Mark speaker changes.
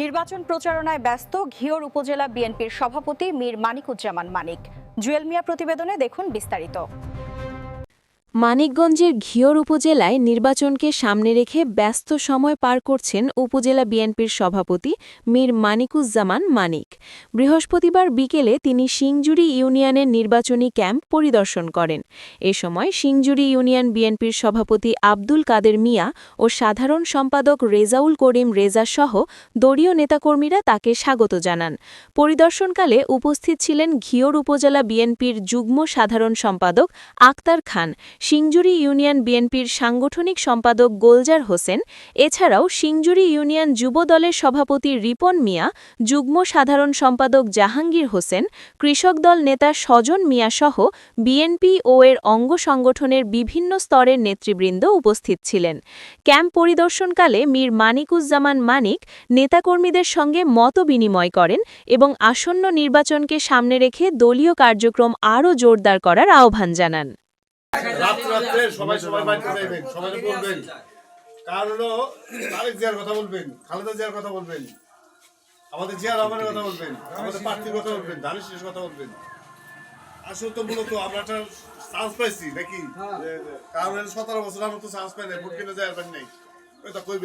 Speaker 1: নির্বাচন প্রচারণায় ব্যস্ত ঘিওর উপজেলা বিএনপির সভাপতি মীর মানিকুজ্জামান মানিক। জুয়েল মিয়া প্রতিবেদনে দেখুন বিস্তারিত।
Speaker 2: মানিকগঞ্জের ঘিওর উপজেলায় নির্বাচনকে সামনে রেখে ব্যস্ত সময় পার করছেন উপজেলা বিএনপির সভাপতি মীর মানিকুজ্জামান মানিক। বৃহস্পতিবার বিকেলে তিনি সিংজুরি ইউনিয়নের নির্বাচনী ক্যাম্প পরিদর্শন করেন। এ সময় সিংজুরি ইউনিয়ন বিএনপির সভাপতি আব্দুল কাদের মিয়া ও সাধারণ সম্পাদক রেজাউল করিম রেজা সহ দলীয় নেতাকর্মীরা তাকে স্বাগত জানান। পরিদর্শনকালে উপস্থিত ছিলেন ঘিওর উপজেলা বিএনপির যুগ্ম সাধারণ সম্পাদক আক্তার খান সিংজুরি ইউনিয়ন বিএনপির সাংগঠনিক সম্পাদক গোলজার হোসেন, এছাড়াও সিংজুরি ইউনিয়ন যুব দলের সভাপতি রিপন মিয়া, যুগ্ম সাধারণ সম্পাদক জাহাঙ্গীর হোসেন, কৃষক দল নেতা স্বজন মিয়া সহ বিএনপি ও এর অঙ্গ সংগঠনের বিভিন্ন স্তরের নেতৃবৃন্দ উপস্থিত ছিলেন। ক্যাম্প পরিদর্শনকালে মীর মানিকুজ্জামান মানিক নেতাকর্মীদের সঙ্গে মত বিনিময় করেন এবং আসন্ন নির্বাচনকে সামনে রেখে দলীয় কার্যক্রম আরও জোরদার করার আহ্বান জানান।
Speaker 3: রাত্রে রাত্রে সবাই সবাই বাড়িতে যাইবেন সবাই বলবেন। কার হলো তারেক জিয়ার কথা বলবেন খালেদা জিয়ার কথা বলবেন আমাদের জিয়া রহমানের কথা বলবেন আমাদের প্রার্থীর কথা বলবেন ধানের শেষ কথা বলবেন। আসলে তো মূলত আমরা একটা চান্স পাইছি নাকি? যে- যে- কারণ সতেরো বছর আমরা তো চান্স পাই নাই ভোট কিনে যায় নাই। ওটা কইবে